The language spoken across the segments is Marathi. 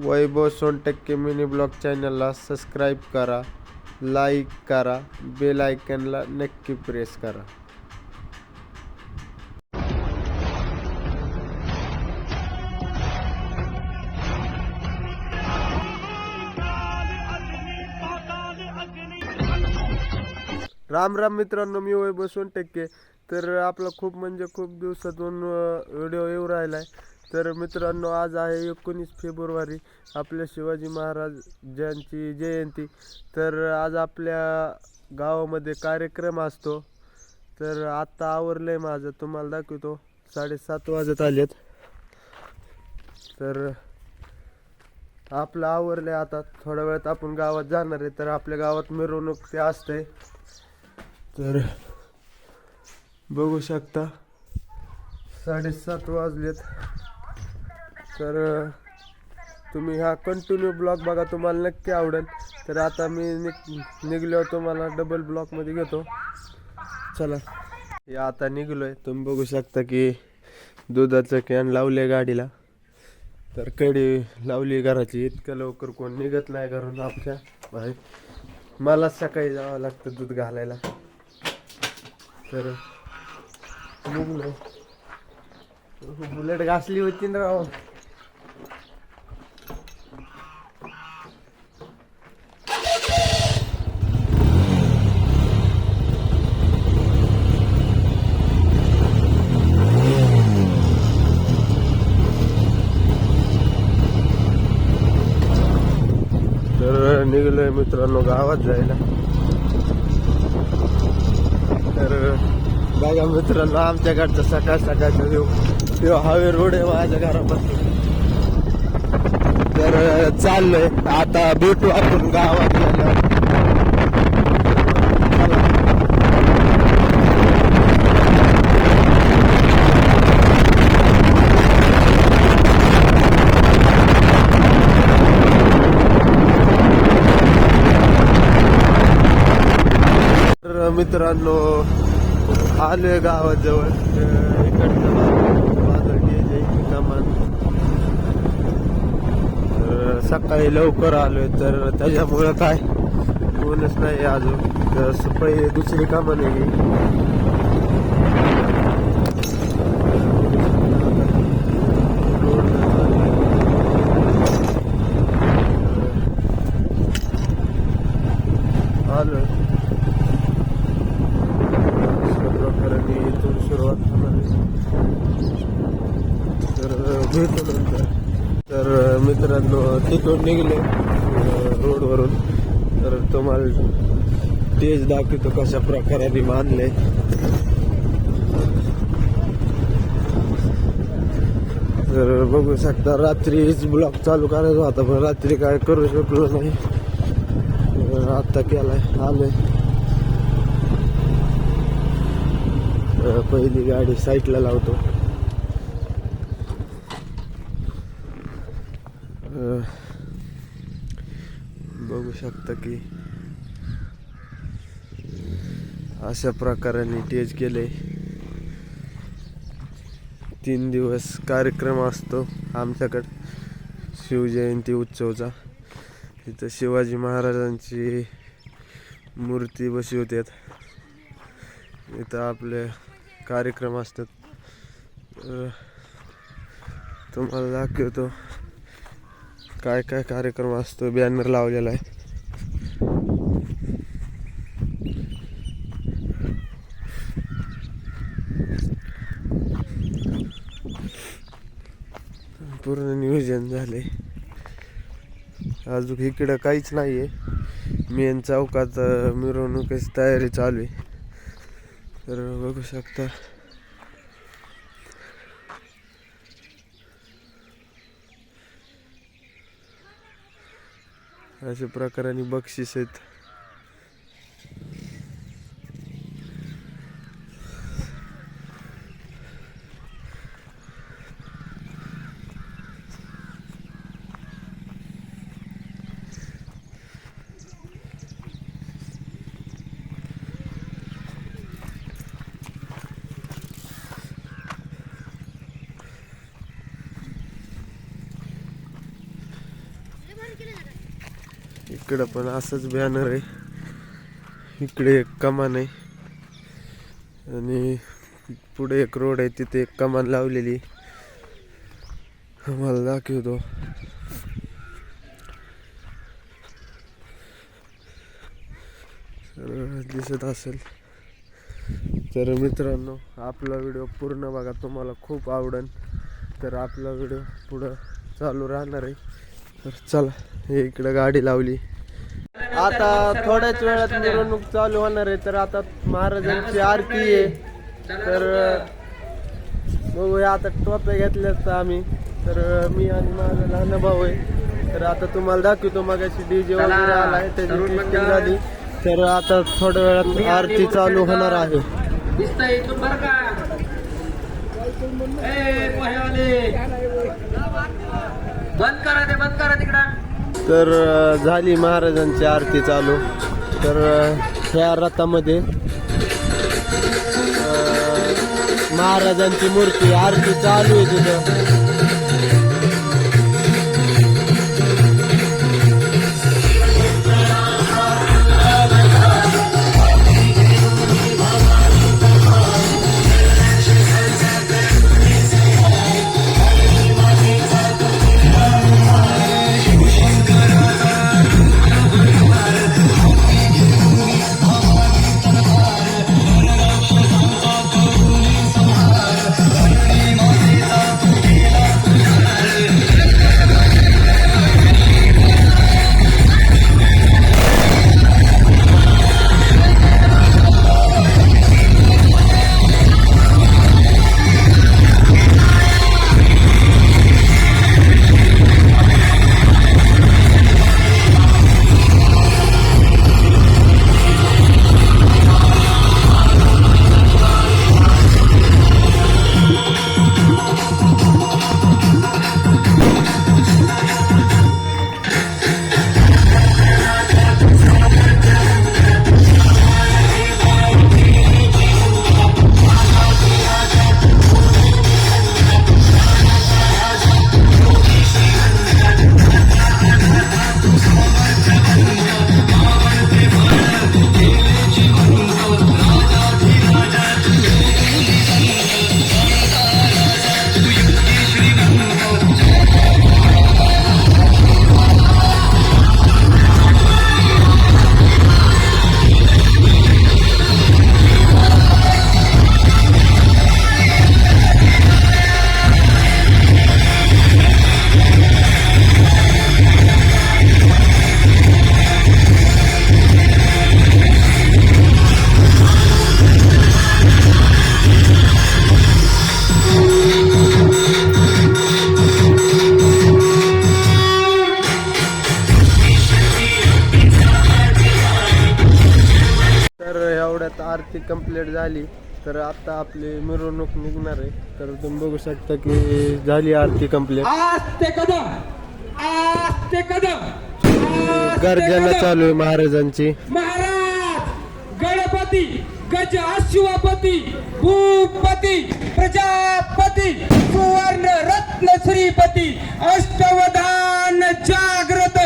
वैभव सोनटक्के मिनी ब्लॉग चॅनलला सबस्क्राईब करा लाईक करा बेल आयकनला नक्की प्रेस करा. राम राम मित्रांनो मी वैभव सोनटक्के. तर आपला खूप म्हणजे खूप दिवसातून व्हिडिओ येऊ राहिला आहे तर मित्रांनो आज आहे एकोणीस फेब्रुवारी. आपल्या शिवाजी महाराज ज्यांची जयंती. तर आज आपल्या गावामध्ये कार्यक्रम असतो. तर आत्ता आवरलं आहे माझं. तुम्हाला दाखवतो. साडेसात वाजत आलेत. तर आपलं आवरलं आहे आता. थोड्या वेळात आपण गावात जाणार आहे. तर आपल्या गावात मिरवणूक ते असते तर बघू शकता. साडेसात वाजलेत. तर तुम्ही हा कंटिन्यू ब्लॉग बघा तुम्हाला नक्की आवडेल. तर आता मी निघ निघलो तुम्हाला डबल ब्लॉकमध्ये घेतो. चला. हे आता निघलोय. तुम्ही बघू शकता की दुधाचं कॅन लावले गाडीला. तर कडी लावली घराची. इतकं लवकर कोण निघत नाही घरून आपल्या बाहेर. मला सकाळी जावं लागतं दूध घालायला. तर निघलो बुलेट घासली होती ना निघलोय मित्रांनो गावात जायला. तर बघा मित्रांनो आमच्याकडचा सकाळ सकाळचा व्ह्यू. तो हावे रोड आहे माझ्या घरापासून. तर चाललंय. आता भेटू आपण गावात गेल्यावर चला. तर मित्रांनो आलोय गावाजवळ. इकडचं बाजू- तर सकाळी लवकर आलोय तर त्याच्यामुळं काय कोणच नाही अजून. तर सफाई दुसरी कामं नाही आलोय अशा प्रकारे मी इथून सुरुवात होणार आहे. तर नंतर तर मित्रांनो तिथून निघले रोडवरून. तर तुम्हाला तेज दाखवतो कशा प्रकारे मानले तर बघू शकता रात्रीच ब्लॉक चालू करायचा होता पण रात्री काय करू शकलो नाही. आत्ता आता केलाय आले पहिली गाडी साईडला लावतो. बघू शकता की अशा प्रकाराने टेज केले. तीन दिवस कार्यक्रम असतो आमच्याकडं. शिवजयंती उत्सवचा. तिथं शिवाजी महाराजांची मूर्ती बसवतात. इथं आपले कार्यक्रम असतात. तुम्हाला दाखवतो. काय काय कार्यक्रम असतो बॅनर लावलेला आहे. पूर्ण नियोजन झाले अजून इकडं काहीच नाही आहे मेन चौकात मिरवणुकीची तयारी चालू आहे. तर बघू शकता. अशा प्रकाराने बक्षीस आहेत. इकडं पण असंच बॅनर आहे. इकडे एक कमान आहे. आणि पुढे एक रोड आहे तिथे एक कमान लावलेली मला दाखवतो. दिसत असेल. तर मित्रांनो आपला व्हिडिओ पूर्ण बघा. तुम्हाला खूप आवडेल. तर आपला व्हिडिओ पुढं चालू राहणार आहे. तर चला हे इकडं गाडी लावली. आता थोड्याच वेळात मिरवणूक चालू होणार आहे तर आता महाराजांची आरती आहे. तर बघूया आता टोप्या घेतल्यात आम्ही. तर मी आणि माझा लहान भाऊ आहे. तर आता तुम्हाला दाखवतो मगाशी डीजे वगैरे आलाय त्याची टेस्टिंग झाली. तर आता थोड्या वेळात आरती चालू होणार आहे. तर झाली महाराजांची आरती चालू. तर ह्या रथामध्ये महाराजांची मूर्ती आरती चालू आहे तिथं. आरती कंप्लीट झाली तर आता आपली मिरवणूक निघणार आहे. तर तुम्ही बघू शकता की झाली आरती कंप्लीट ते ते ते गर्जना. चालू आहे महाराजांची. महाराज गणपती गज अश्वपती भूपती प्रजापती सुवर्ण रत्न श्रीपती अष्टवधान जागृत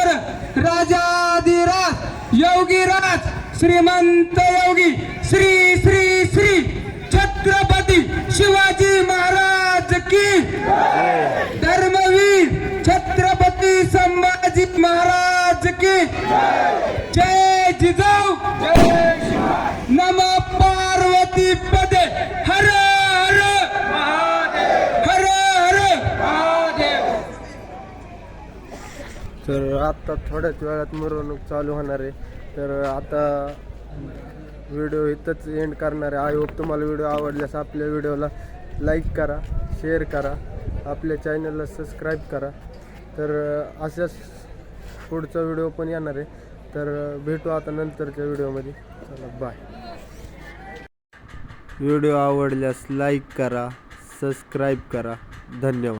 सिंहासनाश्वर राजाधिराज योगीराज श्रीमंत योगी श्री श्री श्री छत्रपती शिवाजी महाराज की. धर्मवीर छत्रपती संभाजी महाराज की. जय जिजाऊ. तर आता थोड्याच वेळात मिरवणूक चालू होणार आहे. तर आता व्हिडिओ इथंच एंड करणार आहे. आय होप तुम्हाला व्हिडिओ आवडल्यास आपल्या व्हिडिओला लाईक करा शेअर करा आपल्या चॅनलला सबस्क्राईब करा. तर अशाच पुढचा व्हिडिओ पण येणार आहे. तर भेटू आता नंतरच्या व्हिडिओमध्ये. चला बाय व्हिडिओ आवडल्यास लाईक करा सबस्क्राईब करा. धन्यवाद.